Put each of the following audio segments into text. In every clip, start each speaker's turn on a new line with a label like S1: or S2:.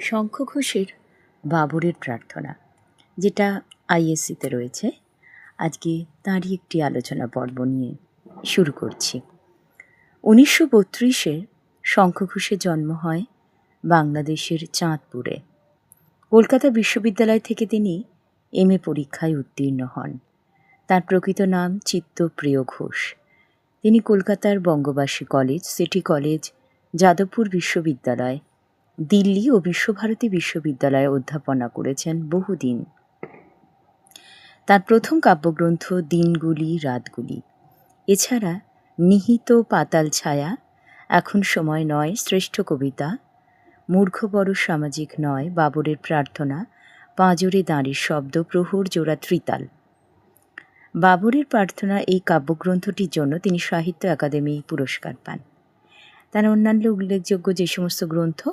S1: শঙ্খ ঘোষের বাবরের প্রার্থনা, যেটা আইএসসিতে রয়েছে। আজকে তারই একটি আলোচনা পর্ব নিয়ে শুরু করছি। উনিশশো বত্রিশে শঙ্খ ঘোষের জন্ম হয় বাংলাদেশের চাঁদপুরে। কলকাতা বিশ্ববিদ্যালয় থেকে তিনি এম এ পরীক্ষায় উত্তীর্ণ হন। তার প্রকৃত নাম চিত্তপ্রিয় ঘোষ। তিনি কলকাতার Bangabasi college, city college, Jadavpur বিশ্ববিদ্যালয় দিল্লি ও বিশ্বভারতী বিশ্ববিদ্যালয়ে অধ্যাপনা করেছেন বহুদিন। তার প্রথম কাব্যগ্রন্থ দিনগুলি, রাতগুলি। এছাড়া নিহিত পাতাল ছায়া, এখন সময় নয়, শ্রেষ্ঠ কবিতা মূর্খ বড় সামাজিক নয়, বাবরের প্রার্থনা, পাঁজরে দাঁড়ির শব্দ, প্রহর জোড়া ত্রিতাল। বাবরের প্রার্থনা এই কাব্যগ্রন্থটির জন্য তিনি সাহিত্য একাডেমি পুরস্কার পান। তার অন্যান্য উল্লেখযোগ্য যে সমস্ত গ্রন্থ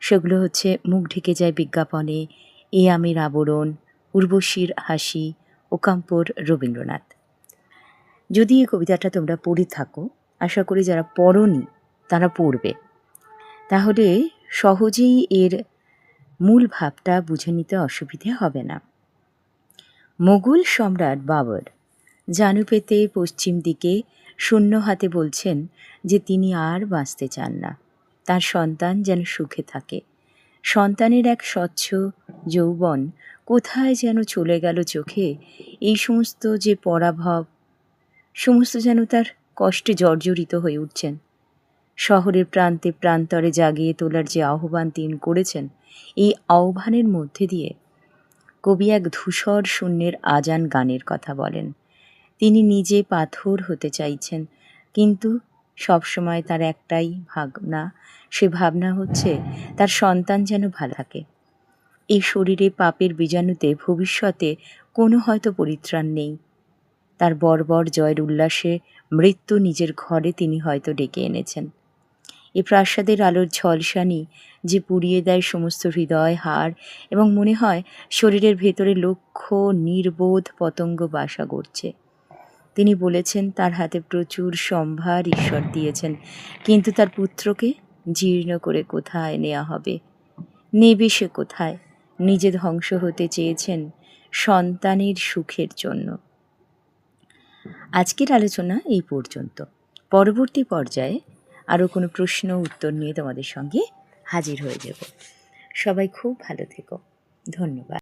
S1: সেগুলো হচ্ছে মুখ ঢেকে যায় বিজ্ঞাপনে, এ আমের আবরণ, উর্বশীর হাসি ওকাম্পর রবীন্দ্রনাথ। যদি এই কবিতাটা তোমরা পড়ে থাকো, আশা করি যারা পড়নি তারা পড়বে। তাহলে সহজেই এর মূল ভাবটা বুঝে নিতে অসুবিধে হবে না। মোগল সম্রাট বাবর জানু পেতে পশ্চিম দিকে শূন্য হাতে বলছেন যে তিনি আর বাঁচতে চান না। তার সন্তান যেন সুখে থাকে। সন্তানের এক স্বচ্ছ যৌবন কোথায় যেন চলে গেল চোখে, এই সমস্ত যে পরাভব, সমস্ত যেন তার কষ্টে জর্জরিত হয়ে উঠছেন। শহরের প্রান্তে প্রান্তরে জাগিয়ে তোলার যে আহ্বান তিনি করেছেন, এই আহ্বানের মধ্যে দিয়ে কবি এক ধূসর শূন্যের আজান গানের কথা বলেন। তিনি নিজে পাথর হতে চাইছেন, কিন্তু সবসময় তার একটাই ভাবনা। সে ভাবনা হচ্ছে, তার সন্তান যেন ভালো থাকে। এই শরীরে পাপের বীজাণুতে ভবিষ্যতে কোনো হয়তো পরিত্রাণ নেই। তার বর্বর জয়ের উল্লাসে মৃত্যু নিজের ঘরে তিনি হয়তো ডেকে এনেছেন। এ প্রাসাদের আলোর ঝলসানি যে পুড়িয়ে দেয় সমস্ত হৃদয়, হাড় এবং মনে হয় শরীরের ভেতরে লক্ষ নির্বোধ পতঙ্গ বাসা করছে তিনি বলেছেন, তার হাতে প্রচুর সম্ভার ঈশ্বর দিয়েছেন। কিন্তু তার পুত্রকে জীর্ণ করে কোথায় নেওয়া হবে? নেবে সে কোথায়? নিজে ধ্বংস হতে চেয়েছেন সন্তানের সুখের জন্য। আজকের আলোচনা এই পর্যন্ত। পরবর্তী পর্যায়ে আরও কোনো প্রশ্ন, উত্তর নিয়ে তোমাদের সঙ্গে হাজির হয়ে যাব। সবাই খুব ভালো থেকো। ধন্যবাদ।